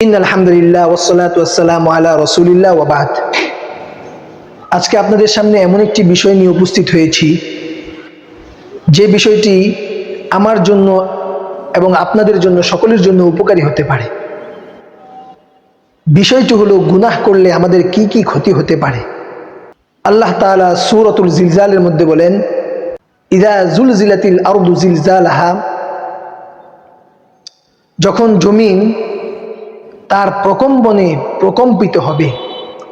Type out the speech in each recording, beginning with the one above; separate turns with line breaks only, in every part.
আলহামদুলিল্লাহ ওসলাত ওয়াসালাম আলা ওবাদ আজকে আপনাদের সামনে এমন একটি বিষয় নিয়ে উপস্থিত হয়েছি। যে বিষয়টি আমার জন্য এবং আপনাদের জন্য, সকলের জন্য উপকারী হতে পারে। বিষয়টি হলো, গুনাহ করলে আমাদের কি কি ক্ষতি হতে পারে? আল্লাহ তাআলা সূরাতুল জিলজালের মধ্যে বলেন, ইদা জুলজিলাতিল আরদু জিলজালাহা। যখন জমিন তার প্রকম্পনে প্রকম্পিত হবে।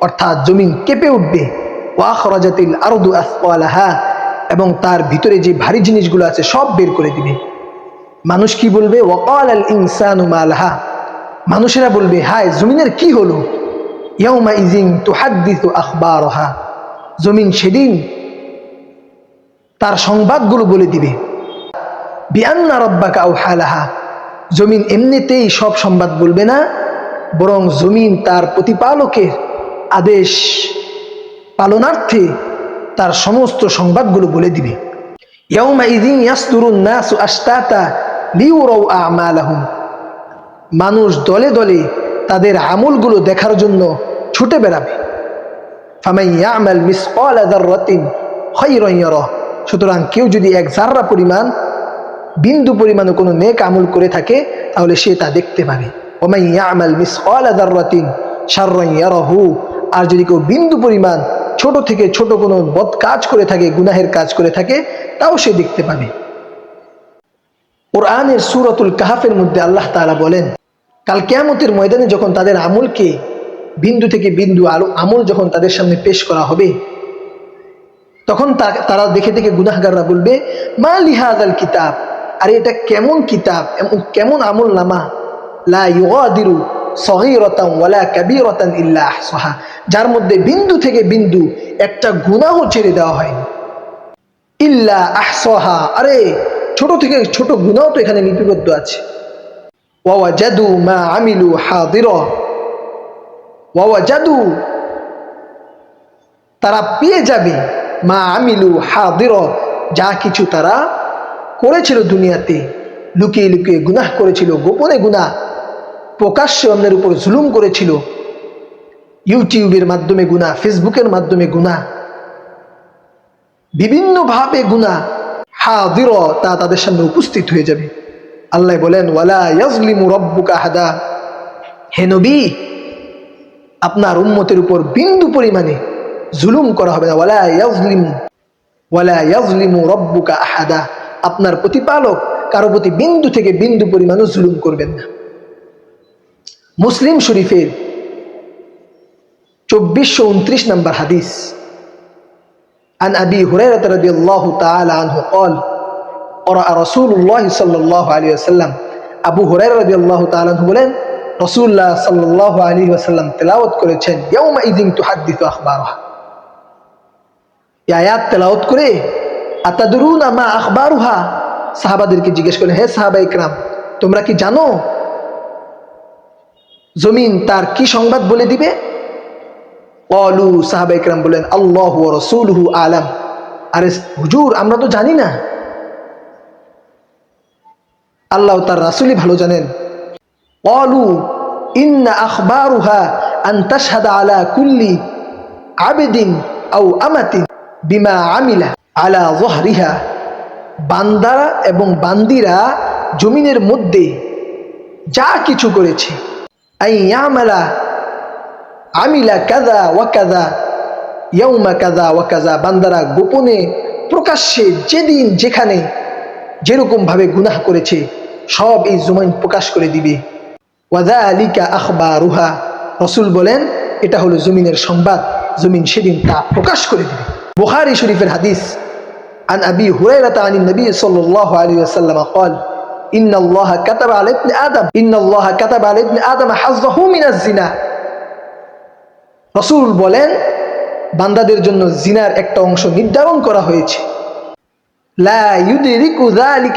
অর্থাৎ জমিন কেঁপে উঠবে। ওয়াখরাজাতিল আরদু আসফালাহা, এবং তার ভিতরে যে ভারী জিনিসগুলো আছে সব বের করে দিবে। মানুষ কি বলবে? ওয়াকাল আল ইনসানু মালাহা। মানুষেরা বলবে, হায়, জমিনের কি হলো? ইয়াউমা ইজিং তুহাদ্দিসু আখবারহা। জমিন সেদিন তার সংবাদগুলো বলে দিবে। বিআন্না রব্বাকা আউহালাহা জমিন এমনিতেই সব সংবাদ বলবে না। বরং জমিন তার প্রতিপালকের আদেশ পালনার্থে তার সমস্ত সংবাদগুলো বলে দিবে। মানুষ দলে দলে তাদের আমলগুলো দেখার জন্য ছুটে বেড়াবে। সুতরাং কেউ যদি এক জাররা পরিমাণ, বিন্দু পরিমাণে কোনো নেক আমল করে থাকে, তাহলে সে তা দেখতে পাবে। আর যদি কেউ বিন্দু পরিমাণ ছোট থেকে ছোট কোনো বদ কাজ করে থাকে, গুনাহের কাজ করে থাকে, তাও সে দেখতে পাবে। কোরআনের সুরতুল কাহাফের মধ্যে আল্লাহ তাআলা বলেন, কাল কেয়ামতের ময়দানে যখন তাদের আমলকে বিন্দু থেকে বিন্দু আলো আমল যখন তাদের সামনে পেশ করা হবে, তখন তারা দেখে দেখে গুনাহগাররা বলবে, মা লিহাদাল কিতাব? আরে এটা কেমন কিতাব এমন কেমন আমল নামা লা ইউগাদিরু সগীরাতান ওয়ালা কাবীরাতান ইল্লা আহসাহা। যার মধ্যে বিন্দু থেকে বিন্দু একটা গুনাহ ছেড়ে দেওয়া হয়নি। ইল্লা আহসাহা। আরে, ছোট থেকে ছোট গুনাহ তো এখানে লিপিবদ্ধ আছে। ওয়াওয়াজাদু মা আমিলু হাদিরা। ওয়াওয়াজাদু তারা পেয়ে যাবে মা আমিলু হাদির। যা কিছু তারা করেছিল দুনিয়াতে, লুকিয়ে লুকিয়ে গুনাহ করেছিল, গোপনে গুনাহ। প্রকাশ্যে অন্যের উপর জুলুম করেছিল। ইউটিউবের মাধ্যমে গুনাহ, ফেসবুকের মাধ্যমে গুনাহ। বিভিন্নভাবে গুনাহ হাদির তা তাদের সামনে উপস্থিত হয়ে যাবে। আল্লাহ বলেন, ওয়ালা হে আপনার উম্মতের উপর বিন্দু পরিমাণে জুলুম করা হবে আহাদা। আপনার প্রতিপালক কারও প্রতি বিন্দু থেকে বিন্দু পরিমাণও জুলুম করবেন না। মুসলিম শরীফের চব্বিশশো উনত্রিশ নম্বর হাদিস عن أبي هريرة رضي الله تعالى عنه قال قرأ رسول الله صلى الله عليه وسلم আবু হুরায়রা রাদিয়াল্লাহু তাআলা আনহু বলেন রাসূলুল্লাহ সাল্লাল্লাহু আলাইহি ওয়াসাল্লাম তেলাওয়াত করেছেন ইয়াউমা ইযিন তুহাদ্দিসু আখবারহা এই আয়াত তেলাওয়াত করে আতাদরুনা মা আখবারুহা সাহাবাদেরকে জিজ্ঞেস করলেন হে সাহাবা ইকরাম তোমরা কি জানো জমিন তার কি সংবাদ বলে দিবে? অলু সাহাবা ইকরাম বলেন আল্লাহ রসুলহু আলাম। আরে হুজুর, আমরা তো জানি না। আল্লাহ তার রাসুলই ভালো জানেন। অলু ইন্না আলা কুল্লি আবেদিন আউ আমাতিন বিমা আমিলা আলা বান্দারা এবং বান্দিরা জমিনের মধ্যে যা কিছু করেছে আই ইয়ামালা আমিলা কাদা ওয়া কাদা ইয়াউমা কাদা ওয়া কাদা বান্দারা গোপনে প্রকাশ্যে যেদিন যেখানে যেরকম ভাবে গুনাহ করেছে সব এই জমিন প্রকাশ করে দিবে ওয়াদা আলিকা আখবা রুহা রসুল বলেন এটা হলো জমিনের সংবাদ জমিন সেদিন তা প্রকাশ করে দিবে বুখারী শরীফের হাদিস عن أبي هريرة عن النبي صلى الله عليه وسلم قال জিনা। রসুল বলেন, বান্দাদের জন্য জিনার একটা অংশ নির্ধারণ করা হয়েছে।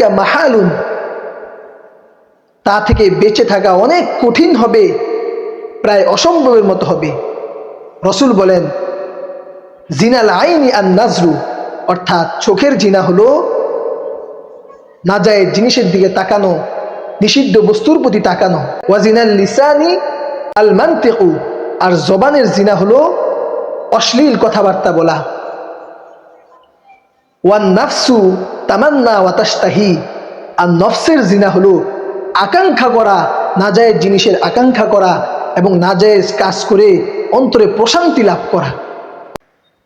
মাহালুন। তা থেকে বেঁচে থাকা অনেক কঠিন হবে, প্রায় অসম্ভবের মতো হবে। রসুল বলেন, জিনাল আইনি আর নাজরু অর্থাৎ চোখের জিনা হলো নাজায়ের জিনিসের দিকে তাকানো, নিষিদ্ধ বস্তুর প্রতি তাকানো। ওয়াজিনাল লিসানি আল মান্তিকু, আর জবানের জিনা হলো অশ্লীল কথাবার্তা বলা। ওয়ান নাফসু তামান্না ওয়াতাস্তাহি আর নফসের জিনা হলো আকাঙ্ক্ষা করা নাজায়েজ জিনিসের আকাঙ্ক্ষা করা এবং নাজায়েজ কাজ করে অন্তরে প্রশান্তি লাভ করা।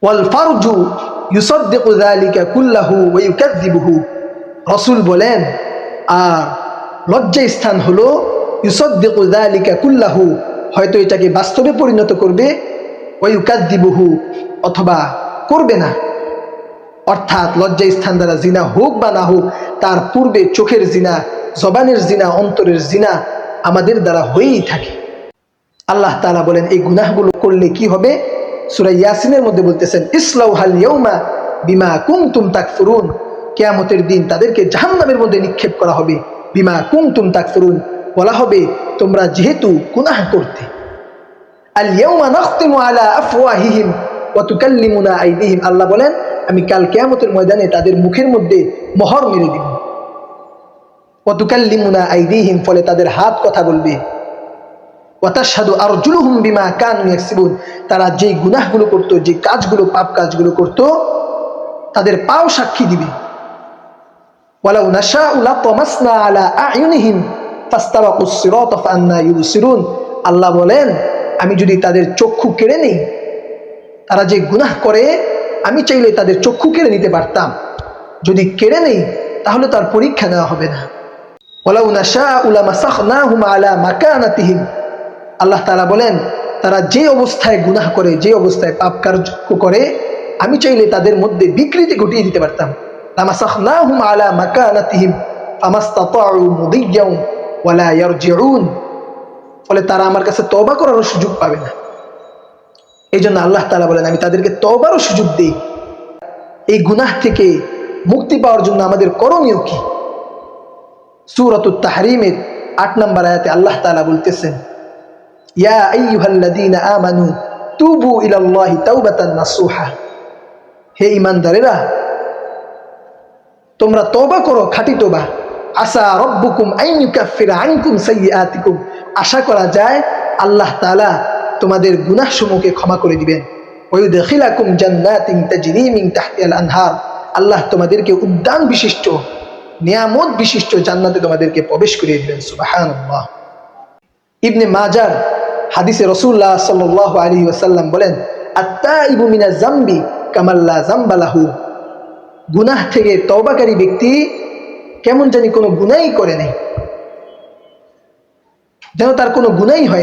ওয়াল ফারজু ইউসদ্দিকু যালিকা কুল্লাহু ওয়া ইউকাযযিবুহু রাসূল বলেন, আর লজ্জা স্থান হলো, ইউসদ্দিকু কুল্লাহু। হয়তো এটাকে বাস্তবে পরিণত করবে, ওয়া ইউকাযযিবুহু, অথবা করবে না। অর্থাৎ লজ্জা স্থান দ্বারা জিনা হোক বা না হোক, তার পূর্বে চোখের জিনা, জবানের জিনা, অন্তরের জিনা আমাদের দ্বারা হয়েই থাকে। আল্লাহ তাআলা বলেন, এই গুনাহগুলো করলে কি হবে? সূরা ইয়াসিনের মধ্যে বলতেছেন, ইসলাউ হাল ইয়াউমা বিমা কুনতুম তাকফুরুন। কিয়ামতের দিন তাদেরকে জাহান্নামের মধ্যে নিক্ষেপ করা হবে। বিমা কুনতুম তাকফুরুন। বলা হবে, তোমরা যেহেতু গুনাহ করতে। আল্লাহ বলেন, আমি কাল কিয়ামতের ময়দানে তাদের মুখের মধ্যে মোহর মেরে দিব। ওয়া তুকাল্লিমুনা আইদিহিম, ফলে তাদের হাত কথা বলবে। ওয়াতাসাদু আর জুলুহুম বিমা কানু তারা যে গুনাহগুলো করতো যে কাজগুলো, পাপ কাজগুলো করতো, তাদের পাও সাক্ষী দিবে। আলা আল্লাহ বলেন, আমি যদি তাদের চক্ষু কেড়ে নেই, তারা যে গুনাহ করে, আমি চাইলে তাদের চক্ষু কেড়ে নিতে পারতাম। যদি কেড়ে নেই, তাহলে তার পরীক্ষা নেওয়া হবে না। ওয়ালাউ নাশাউ লামাসাখনাহুম আলা মাকানাতিহিম। আল্লাহ তাআলা বলেন, তারা যে অবস্থায় গুনাহ করে, যে অবস্থায় পাপ কার্য করে, আমি চাইলে তাদের মধ্যে বিকৃতি ঘটিয়ে দিতে পারতাম। লামাসাখনাহুম আলা মাকানাতিহিম ফামাস্তাতাউ মুদিয়্যাও ওয়ালা ইয়ারজিউন ফলে তারা আমার কাছে তওবা করারও সুযোগ পাবে না। এই জন্য আল্লাহ তাআলা বলেন, আমি তাদেরকে তওবারও সুযোগ দিই। এই গুনাহ থেকে মুক্তি পাওয়ার জন্য আমাদের করণীয় কি? সূরাতুত তাহরিমের আট নম্বর আয়াতে আল্লাহ তালা বলতেছেন, ইয়া আইয়ুহাল্লাযীনা আমানু তুবু ইলাল্লাহি তাওবাতান নাসুহা। হে ঈমানদারেরা তোমরা তওবা করো, খাঁটি তওবা। আসা রব্বুকুম আন ইউকাফিরা আনকুম সাইয়্যাতিকুম। আশা করা যায় আল্লাহ তাআলা তোমাদের গুনাহসমূহকে ক্ষমা করে দিবেন। ওয়ুদখিলাকুম জান্নাতিন তাজরি মিন তাহতিহাল আনহার। আল্লাহ তোমাদেরকে উদ্যান বিশিষ্ট, নিয়ামত বিশিষ্ট জান্নাতে তোমাদেরকে প্রবেশ করিয়ে দিবেন, সুবহানাল্লাহ। ইবনে মাজার হাদিসে রসুল্লাহ সাল আলী ওয়াসাল্লাম বলেন আত্মা ইবু মিনা জাম্বি কামাল্লা জাম্বালাহু গুনাহ থেকে তবাকারী ব্যক্তি কেমন জানি কোনো গুনাই করে নেই। যেন তার কোনো গুনাই হয়